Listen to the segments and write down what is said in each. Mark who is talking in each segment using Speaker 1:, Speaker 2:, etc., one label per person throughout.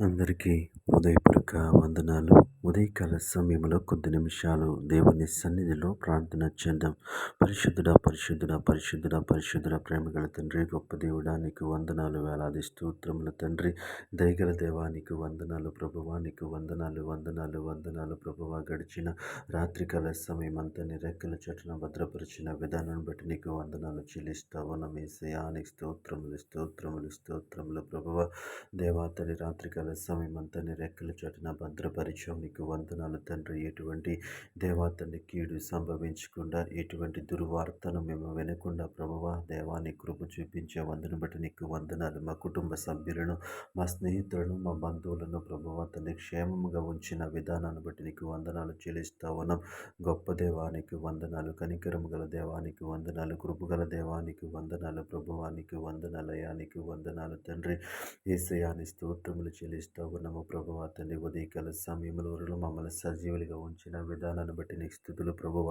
Speaker 1: అందరికీ ఉదయపూర్వక వందనాలు. ఉదయకాల సమయంలో కొద్ది నిమిషాలు దేవుని సన్నిధిలో ప్రార్థన చేద్దాం. పరిశుద్ధుడ పరిశుద్ధుడ పరిశుద్ధుడ పరిశుద్ధుడ ప్రేమగల తండ్రి గొప్ప దేవుడా నీకు వందనాలు వేలాది స్తోత్రముల తండ్రి. దయగల దేవానికి వందనాలు ప్రభువానికి వందనాలు వందనాలు వందనాలు ప్రభువా. గడిచిన రాత్రికాల సమయం అంతా నీ రెక్కల చెట్టున భద్రపరిచిన విధానాన్ని బట్టి నీకు వందనాలు చెల్లిస్తావు. నమేసయానికి స్తోత్రములు స్తోత్రములు స్తోత్రములు ప్రభువ. దేవాతని రాత్రికాల సమయమంతా నీ రెక్కల చోటున భద్రపరిచాం నీకు వందనాలు తండ్రి. ఎటువంటి దేవాతని కీడు సంభవించకుండా ఎటువంటి దుర్వార్తను మేము వినకుండా ప్రభువ దేవాన్ని కృప చూపించే వందను బట్టి నీకు వందనాలు. మా కుటుంబ సభ్యులను మా స్నేహితులను మా బంధువులను ప్రభువ తల్లి క్షేమముగా ఉంచిన విధానాన్ని బట్టి నీకు వందనాలు చెల్లిస్తా ఉన్నాం. గొప్ప దేవానికి వందనాలు కనికరము గల దేవానికి వందనాలు కృపగల దేవానికి వందనాలు ప్రభువానికి వందనాలయానికి వందనాలు తండ్రి. ఏసయాని స్తోత్రములు చెల్లి చెల్లిస్తూ ఉన్నాము ప్రభువ. తండ్రి ఉదయకాల సమయంలో మమ్మల్ని సజీవులుగా ఉంచిన విధానాన్ని బట్టి నీకు స్థుతులు ప్రభువ.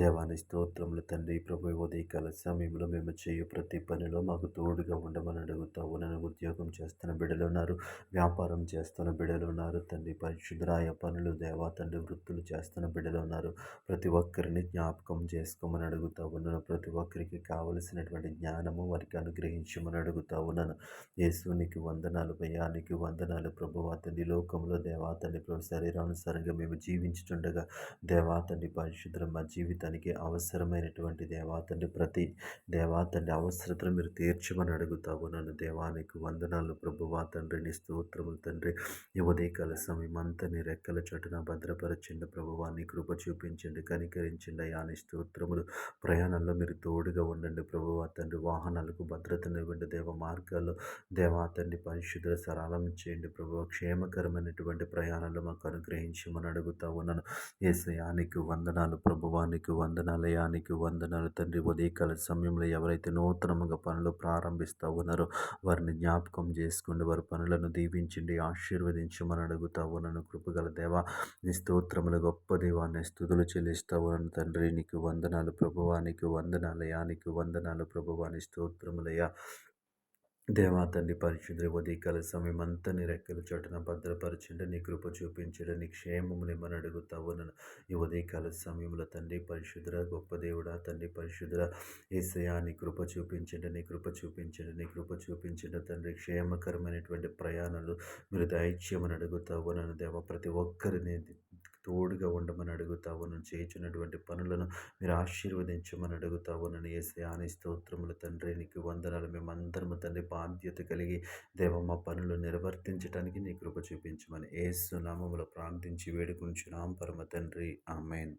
Speaker 1: దేవాని స్తోత్రములు తండ్రి ప్రభు ఉదయకాల సమయంలో మేము చేయు ప్రతి పనిలో మాకు తోడుగా ఉండమని అడుగుతావు. నన్ను ఉద్యోగం చేస్తున్న బిడ్డలు ఉన్నారు వ్యాపారం చేస్తున్న బిడ్డలు ఉన్నారు తండ్రి పరిశుద్రాయ పనులు దేవా తండ్రి వృత్తులు చేస్తున్న బిడ్డలు ఉన్నారు. ప్రతి ఒక్కరిని జ్ఞాపకం చేసుకోమని అడుగుతా ఉన్నాను ప్రతి ఒక్కరికి కావలసినటువంటి జ్ఞానము వారికి అనుగ్రహించమని అడుగుతా ఉన్నాను యేసునికి వందనాలు భయానికి వందనాలు. వందనాలు ప్రభువా. తండ్రి లోకంలో దేవాతండి ప్రభు శరీరానుసారంగా మేము జీవించుతుండగా దేవాతండి పరిశుద్ధం మా జీవితానికి అవసరమైనటువంటి దేవాతండి ప్రతి దేవాతండి అవసరతను మీరు తీర్చమని అడుగుతావు నన్ను. దేవానికి వందనాలు ప్రభువా. తండ్రిని స్తోత్రములు తండ్రి ఈ ఉదయకాల సమయం అంతా నీ రెక్కల చోటున భద్రపరచండి ప్రభువాన్ని కృప చూపించండి కనికరించండి అయాని స్తోత్రములు ప్రయాణంలో మీరు తోడుగా ఉండండి ప్రభువా. తండ్రి వాహనాలకు భద్రతనివ్వండి దేవ మార్గాల్లో. దేవాతండి పరిశుద్ధ సరళం చేయండి చేయండి ప్రభు క్షేమకరమైనటువంటి ప్రయాణాలు మాకు అనుగ్రహించమని అడుగుతా ఉన్నాను. ఏసయానికి వందనాలు ప్రభువానికి వందనాలయానికి వందనాలు తండ్రి. ఉదయకాల సమయంలో ఎవరైతే నూతనముగా పనులు ప్రారంభిస్తూ ఉన్నారో వారిని జ్ఞాపకం చేసుకోండి. వారి పనులను దీవించండి ఆశీర్వదించమని అడుగుతా ఉన్నాను. కృపగల దేవ నీ స్తోత్రములు గొప్ప దేవాన్ని స్థుతులు చెల్లిస్తా ఉన్నాను తండ్రి. నీకు వందనాలు ప్రభువానికి వందనాలయానికి వందనాలు ప్రభువాని స్తోత్రములయ్యా. దేవా తండ్రి పరిశుద్ర ఉదయకాల సమయం అంతా నీ రెక్కల చోటన భద్రపరచండి. నీ కృప చూపించడం నీ క్షేమముని మన అడుగుతావు నన్ను. ఈ ఉదయకాల సమయంలో తండ్రి పరిశుద్ర గొప్ప దేవుడా తండ్రి పరిశుద్ర ఏసయా నీ కృప చూపించండి నీ కృప చూపించండి నీ కృప చూపించండి తండ్రి. క్షేమకరమైనటువంటి ప్రయాణాలు మీరు దైత్యమని అడుగుతావు నన్ను దేవ ప్రతి ఒక్కరిని తోడుగా ఉండమని అడుగుతావు. నన్ను చేయించినటువంటి పనులను మీరు ఆశీర్వదించమని అడుగుతావు. నన్ను వేసే ఆని స్తోత్రములు తండ్రి నీకు వందనాలు. మేమందరము తండ్రి బాధ్యత కలిగి దేవమ్మ పనులు నిర్వర్తించడానికి నీ కృప చూపించమని ఏసు నామములు ప్రార్థించి వేడుకుంటున్నాం పరమ తండ్రి. ఆమెన్.